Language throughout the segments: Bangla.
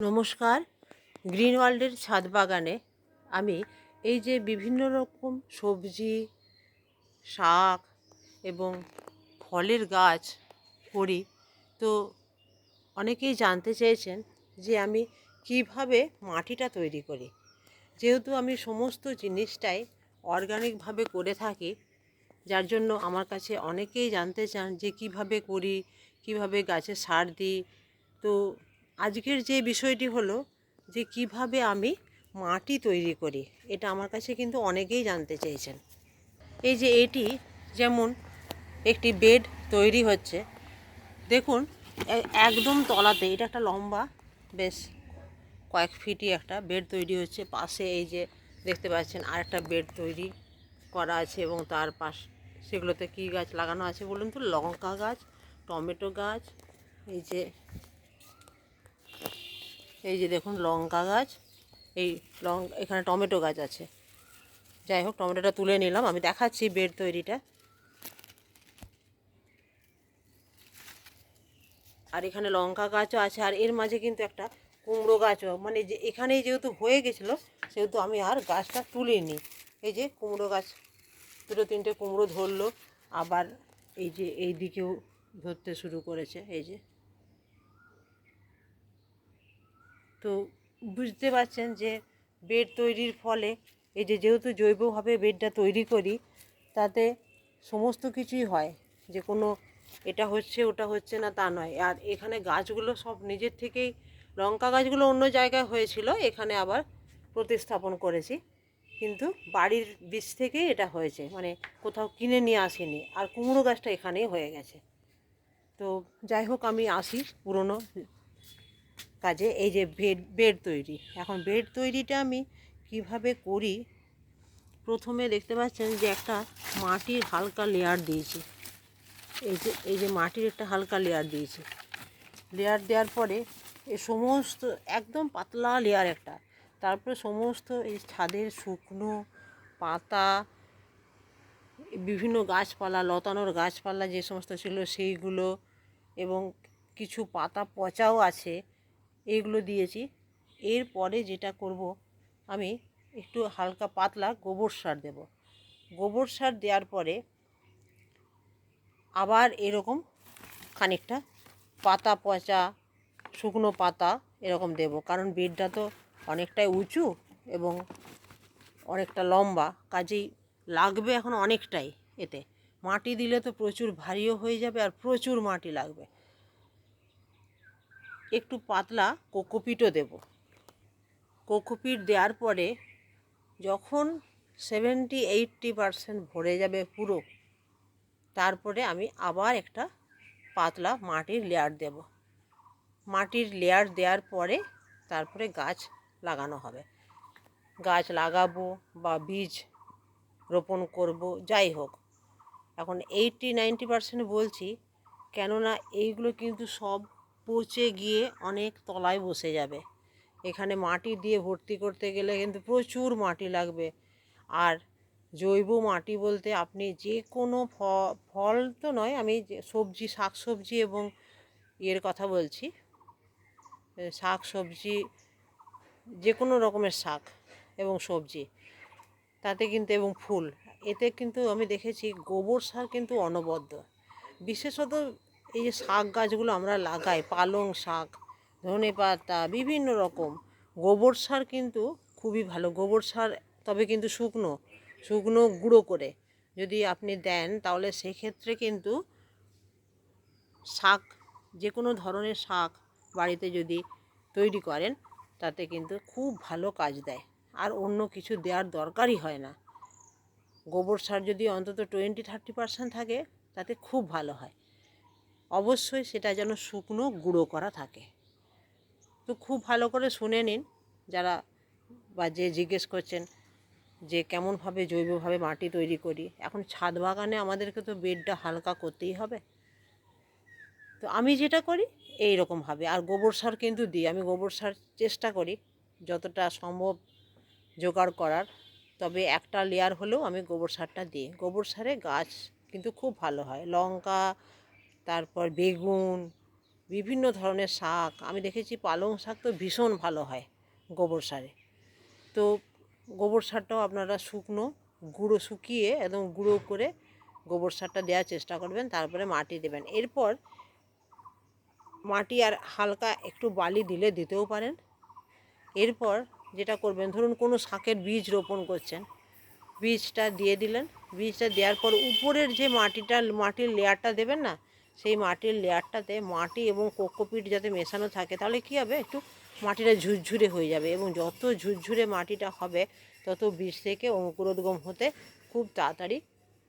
নমস্কার। গ্রিন ওয়ার্ল্ডের ছাদ বাগানে আমি এই যে বিভিন্ন রকম সবজি, শাক এবং ফলের গাছ করি, তো অনেকেই জানতে চেয়েছেন যে আমি কীভাবে মাটিটা তৈরি করি। যেহেতু আমি সমস্ত জিনিসটাই অর্গানিকভাবে করে থাকি, যার জন্য আমার কাছে অনেকেই জানতে চান যে কীভাবে করি, কীভাবে গাছে সার দিই। তো আজকের যে বিষয়টি হলো যে কীভাবে আমি মাটি তৈরি করি, এটা আমার কাছে কিন্তু অনেকেই জানতে চেয়েছেন। এই যে এটি যেমন একটি বেড তৈরি হচ্ছে, দেখুন একদম তলাতে, এটা একটা লম্বা, বেশ কয়েক ফিটই একটা বেড তৈরি হচ্ছে। পাশে এই যে দেখতে পাচ্ছেন আর একটা বেড তৈরি করা আছে এবং তার পাশ, সেগুলোতে কী গাছ লাগানো আছে বলুন তো? লঙ্কা গাছ, টমেটো গাছ, এই যে এই যে দেখুন লঙ্কা গাছ, এই লং, এখানে টমেটো গাছ আছে। যাই হোক, টমেটোটা তুলে নিলাম। আমি দেখাচ্ছি বেড তৈরিটা। আর এখানে লঙ্কা গাছও আছে, আর এর মাঝে কিন্তু একটা কুমড়ো গাছও। মানে যে, এখানেই যেহেতু হয়ে গেছিল, সেহেতু আমি আর গাছটা তুলিনি। এই যে কুমড়ো গাছ, দুটো তিনটে কুমড়ো ধরলো। আবার এই যে এই দিকেও ধরতে শুরু করেছে। এই যে। তো বুঝতে পারছেন যে বেড তৈরির ফলে এই যে যেহেতু জৈবভাবে বেডটা তৈরি করি, তাতে সমস্ত কিছুই হয়। যে কোনো এটা হচ্ছে, ওটা হচ্ছে না, তা নয়। আর এখানে গাছগুলো সব নিজের থেকেই, লঙ্কা গাছগুলো অন্য জায়গায় হয়েছিল, এখানে আবার প্রতিস্থাপন করেছি। কিন্তু বাড়ির বীজ থেকেই এটা হয়েছে মানে কোথাও কিনে নিয়ে আসেনি। আর কুমড়ো গাছটা এখানেই হয়ে গেছে। তো যাই হোক, আমি আসি পুরনো কাজে এই যে বেড বেড তৈরি। এখন বেড তৈরিটা আমি কীভাবে করি? প্রথমে দেখতে পাচ্ছেন যে একটা মাটির হালকা লেয়ার দিয়েছি। এই যে এই যে মাটির একটা হালকা লেয়ার দিয়েছি। লেয়ার দেওয়ার পরে এই সমস্ত, একদম পাতলা লেয়ার একটা। তারপরে সমস্ত এই ছাদের শুকনো পাতা, বিভিন্ন গাছপালা, লতানোর গাছপালা যে সমস্ত ছিল সেইগুলো এবং কিছু পাতা পচাও আছে। এইগুলো দিয়েছি। এরপরে যেটা করব, আমি একটু হালকা পাতলা গোবর সার দেব। গোবর সার দেওয়ার পরে আবার এরকম খানিকটা পাতা পচা, শুকনো পাতা এরকম দেব। কারণ বেডটা তো অনেকটাই উঁচু এবং অনেকটা লম্বা, কাজেই লাগবে এখন অনেকটাই এতে। মাটি দিলে তো প্রচুর ভারীও হয়ে যাবে আর প্রচুর মাটি লাগবে। একটু পাতলা কোকোপিটও দেব। কোকোপিট দেওয়ার পরে যখন সেভেন্টি এইটটি পারসেন্ট ভরে যাবে পুরো, তারপরে আমি আবার একটা পাতলা মাটির লেয়ার দেব। মাটির লেয়ার দেওয়ার পরে তারপরে গাছ লাগানো হবে। গাছ লাগাবো বা বীজ রোপণ করব, যাই হোক। এখন এইটটি নাইনটি পার্সেন্ট বলছি, কেননা এইগুলো কিন্তু সব পচে গিয়ে অনেক তলায় বসে যাবে। এখানে মাটি দিয়ে ভর্তি করতে গেলে কিন্তু প্রচুর মাটি লাগবে। আর জৈব মাটি বলতে আপনি যে কোনো ফল তো নয়, আমি সবজি শাক সবজি এবং ইয়ের কথা বলছি। শাক সবজি যে কোনো রকমের শাক এবং সবজি। তাতে কিন্তু, এবং ফুল। এতে কিন্তু আমি দেখেছি গোবর সার কিন্তু অনবদ্য। বিশেষত এই যে শাক গাছগুলো আমরা লাগাই, পালং শাক, ধনে পাতা, বিভিন্ন রকম। গোবর সার কিন্তু খুবই ভালো। গোবর সার তবে কিন্তু শুকনো শুকনো গুঁড়ো করে যদি আপনি দেন তাহলে সেক্ষেত্রে কিন্তু শাক যে কোনো ধরনের শাক বাড়িতে যদি তৈরি করেন, তাতে কিন্তু খুব ভালো কাজ দেয়। আর অন্য কিছু দেওয়ার দরকারই হয় না। গোবর সার যদি অন্তত টোয়েন্টি থার্টি পার্সেন্ট থাকে, তাতে খুব ভালো হয়। অবশ্যই সেটা যেন শুকনো গুঁড়ো করা থাকে। তো খুব ভালো করে শুনে নিন যারা বা যে জিজ্ঞেস করছেন যে কেমনভাবে জৈবভাবে মাটি তৈরি করি। এখন ছাদ বাগানে আমাদেরকে তো বেডটা হালকা করতেই হবে। তো আমি যেটা করি এই রকমভাবে আর গোবর সার কিন্তু দিই। আমি গোবর সার চেষ্টা করি যতটা সম্ভব জোগাড় করার। তবে একটা লেয়ার হলেও আমি গোবর সারটা দিই। গোবর সারে গাছ কিন্তু খুব ভালো হয়। লঙ্কা তারপর বেগুন, বিভিন্ন ধরনের শাক। আমি দেখেছি পালং শাক তো ভীষণ ভালো হয় গোবর সারে। তো গোবর সারটাও আপনারা শুকনো, গুঁড়ো শুকিয়ে একদম গুঁড়ো করে গোবর সারটা দেওয়ার চেষ্টা করবেন, তারপরে মাটি দেবেন। এরপর মাটি আর হালকা একটু বালি দিলে দিতেও পারেন। এরপর যেটা করবেন, ধরুন কোনো শাকের বীজ রোপণ করছেন, বীজটা দিয়ে দিলেন। বীজটা দেওয়ার পর উপরের যে মাটিটা, মাটির লেয়ারটা দেবেন না সেই মাটির লেয়ারটাতে মাটি এবং কোকোপিট যাতে মেশানো থাকে, তাহলে কী হবে? একটু মাটিটা ঝুরঝুরে হয়ে যাবে এবং যত ঝুরঝুরে মাটিটা হবে, তত বীজ থেকে অঙ্কুরোদ্গম হতে খুব তাড়াতাড়ি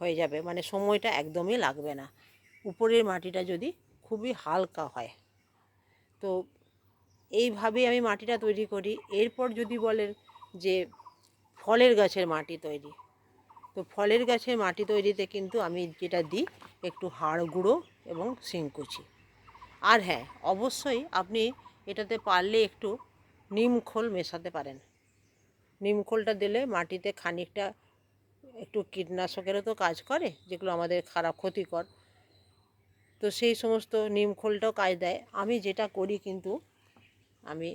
হয়ে যাবে। মানে সময়টা একদমই লাগবে না। উপরের মাটিটা যদি খুবই হালকা হয়। তো এইভাবেই আমি মাটিটা তৈরি করি। এরপর যদি বলেন যে ফলের গাছের মাটি তৈরি তো ফলের গাছের মাটি তৈরিতে কিন্তু আমি যেটা দিই, একটু হাড় গুঁড়ো এবং শিংকুচি আর হ্যাঁ অবশ্যই আপনি এটাতে পারলে একটু নিম খোল মেশাতে পারেন। নিম খোলটা দিলে মাটিতে খানিকটা একটু কীটনাশকেরও তো কাজ করে, যেগুলো আমাদের খারাপ ক্ষতিকর। তো সেই সমস্ত নিম খোলটাও কাজ দেয়। আমি যেটা করি কিন্তু, আমি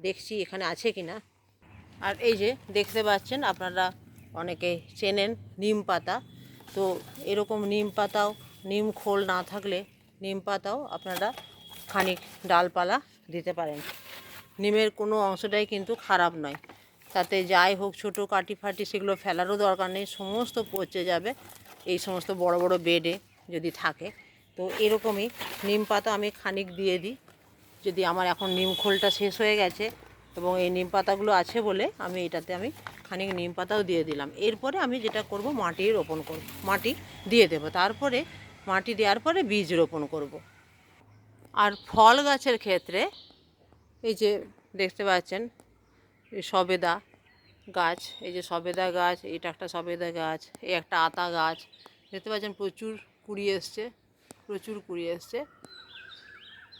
দেখছি এখানে আছে কি না আর এই যে দেখতে পাচ্ছেন আপনারা অনেকে চেনেন নিম পাতা। তো এরকম নিম পাতাও, নিম খোল না থাকলে নিম পাতাও আপনারা খানিক ডালপালা দিতে পারেন। নিমের কোনো অংশটাই কিন্তু খারাপ নয়। তাতে যাই হোক, ছোটো কাটি ফাটি সেগুলো ফেলারও দরকার নেই, সমস্ত পচে যাবে এই সমস্ত বড় বড় বেডে যদি থাকে। তো এরকমই নিম পাতা আমি খানিক দিয়ে দিই। যদি আমার এখন নিম খোলটা শেষ হয়ে গেছে এবং এই নিম পাতাগুলো আছে বলে আমি এটাতে আমি খানিক নিম পাতাও দিয়ে দিলাম। এরপরে আমি যেটা করব, মাটি রোপণ করব। মাটি দিয়ে দেবো। তারপরে মাটি দেওয়ার পরে বীজ রোপণ করব। আর ফল গাছের ক্ষেত্রে এই যে দেখতে পাচ্ছেন সবেদা গাছ, এই যে সবেদা গাছ, এটা একটা সবেদা গাছ, এই একটা আতা গাছ। দেখতে পাচ্ছেন প্রচুর কুড়ি এসছে, প্রচুর কুড়ি এসছে।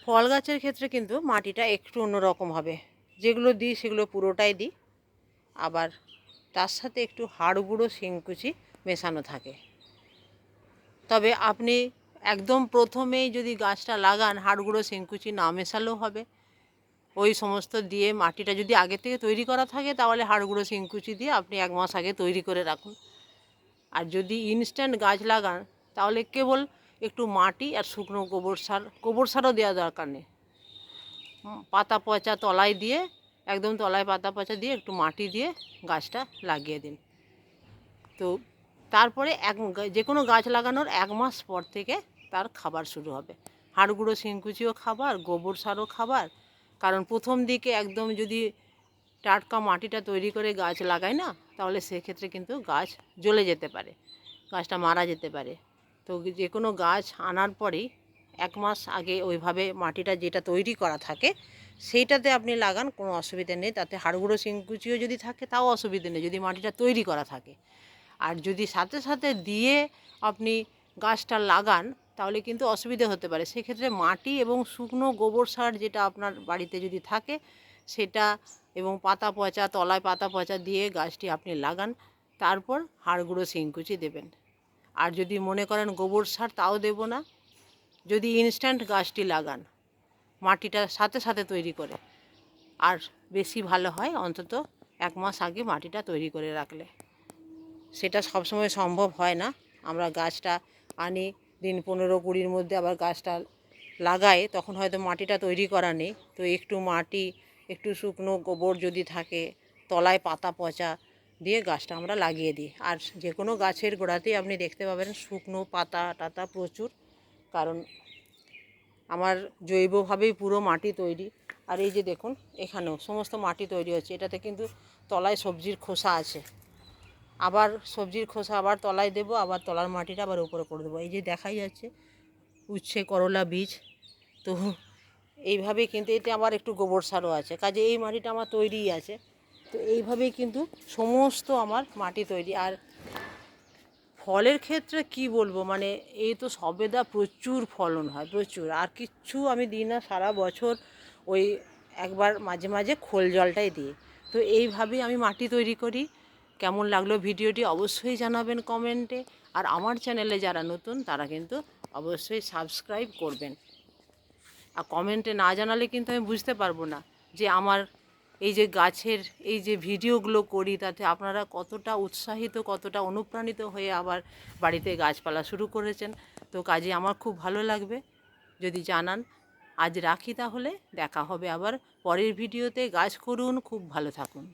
ফল গাছের ক্ষেত্রে কিন্তু মাটিটা একটু অন্যরকম হবে। যেগুলো দিই সেগুলো পুরোটাই দিই। আবার তার সাথে একটু হাড় গুঁড়ো শিংকুচি মেশানো থাকে। তবে আপনি একদম প্রথমেই যদি গাছটা লাগান হাড় গুঁড়ো শিংকুচি না মেশালেও হবে। ওই সমস্ত দিয়ে মাটিটা যদি আগে থেকে তৈরি করা থাকে, তাহলে হাড় গুঁড়ো শিংকুচি দিয়ে আপনি এক মাস আগে তৈরি করে রাখুন। আর যদি ইনস্ট্যান্ট গাছ লাগান, তাহলে কেবল একটু মাটি আর শুকনো গোবর সার, গোবর সারও দেওয়া দরকার নেই। পাতা পচা তলায় দিয়ে একদম তলায় পাতা পচা দিয়ে একটু মাটি দিয়ে গাছটা লাগিয়ে দিন। তো তারপরে এক যে কোনো গাছ লাগানোর এক মাস পর থেকে তার খাবার শুরু হবে। হাড় গুঁড়ো খাবার, গোবর সারও খাবার। কারণ প্রথম দিকে একদম যদি টাটকা মাটিটা তৈরি করে গাছ লাগায় না, তাহলে সেক্ষেত্রে কিন্তু গাছ জ্বলে যেতে পারে, গাছটা মারা যেতে পারে। তো যে কোনো গাছ আনার পরেই এক মাস আগে ওইভাবে মাটিটা যেটা তৈরি করা থাকে সেইটাতে আপনি লাগান, কোনো অসুবিধা নেই। তাতে হাড়গুঁড়ো শিংকুচিও যদি থাকে, তাও অসুবিধা নেই। যদি মাটিটা তৈরি করা থাকে। আর যদি সাথে সাথে দিয়ে আপনি গাছটা লাগান, তাহলে কিন্তু অসুবিধা হতে পারে। সেক্ষেত্রে মাটি এবং শুকনো গোবর সার যেটা আপনার বাড়িতে যদি থাকে, সেটা এবং পাতা পচা, তলায় পাতা পচা দিয়ে গাছটি আপনি লাগান, তারপর হাড়গুঁড়ো শিংকুচি দেবেন। আর যদি মনে করেন গোবর সার, তাও দেব না। যদি ইনস্ট্যান্ট গাছটি লাগান মাটিটা সাথে সাথে তৈরি করে। আর বেশি ভালো হয় অন্তত এক মাস আগে মাটিটা তৈরি করে রাখলে। সেটা সবসময় সম্ভব হয় না। আমরা গাছটা আনি, দিন পনেরো কুড়ির মধ্যে আবার গাছটা লাগাই, তখন হয়তো মাটিটা তৈরি করা নেই। তো একটু মাটি, একটু শুকনো গোবর যদি থাকে, তলায় পাতা পচা দিয়ে গাছটা আমরা লাগিয়ে দিই। আর যে কোনো গাছের গোড়াতেই আপনি দেখতে পাবেন শুকনো পাতা টাতা প্রচুর। কারণ আমার জৈবভাবেই পুরো মাটি তৈরি। আর এই যে দেখুন, এখানেও সমস্ত মাটি তৈরি হচ্ছে এটাতে কিন্তু তলায় সবজির খোসা আছে। আবার সবজির খোসা আবার তলায় দেবো, আবার তলার মাটিটা আবার উপরে করে দেবো। এই যে দেখাই যাচ্ছে, উচ্ছে, করলা, বীজ। তো এইভাবেই কিন্তু এতে আবার একটু গোবর সারও আছে। কাজে এই মাটিটা আমার তৈরিই আছে। তো এইভাবেই কিন্তু সমস্ত আমার মাটি তৈরি। আর ফলের ক্ষেত্রে কি বলব? মানে এই তো সবেদা প্রচুর ফলন হয়, প্রচুর। আর কিচ্ছু আমি দিই না, সারা বছর ওই একবার মাঝে মাঝে খোল জলটাই দিই। তো এইভাবেই আমি মাটি তৈরি করি। কেমন লাগল ভিডিওটি অবশ্যই জানাবেন কমেন্টে। আর আমার চ্যানেলে যারা নতুন, তারা কিন্তু অবশ্যই সাবস্ক্রাইব করবেন। আর কমেন্টে না জানালে কিন্তু আমি বুঝতে পারব না যে আমার এই যে গাছের এই যে ভিডিওগুলো করি, তাতে আপনারা কতটা উৎসাহিত, কতটা অনুপ্রাণিত হয়ে আবার বাড়িতে গাছপালা শুরু করেছেন। তো কাজে আমার খুব ভালো লাগবে। যদি জানান, আজ রাখি তাহলে। দেখা হবে আবার পরের ভিডিওতে। গাছ করুন, খুব ভালো থাকুন।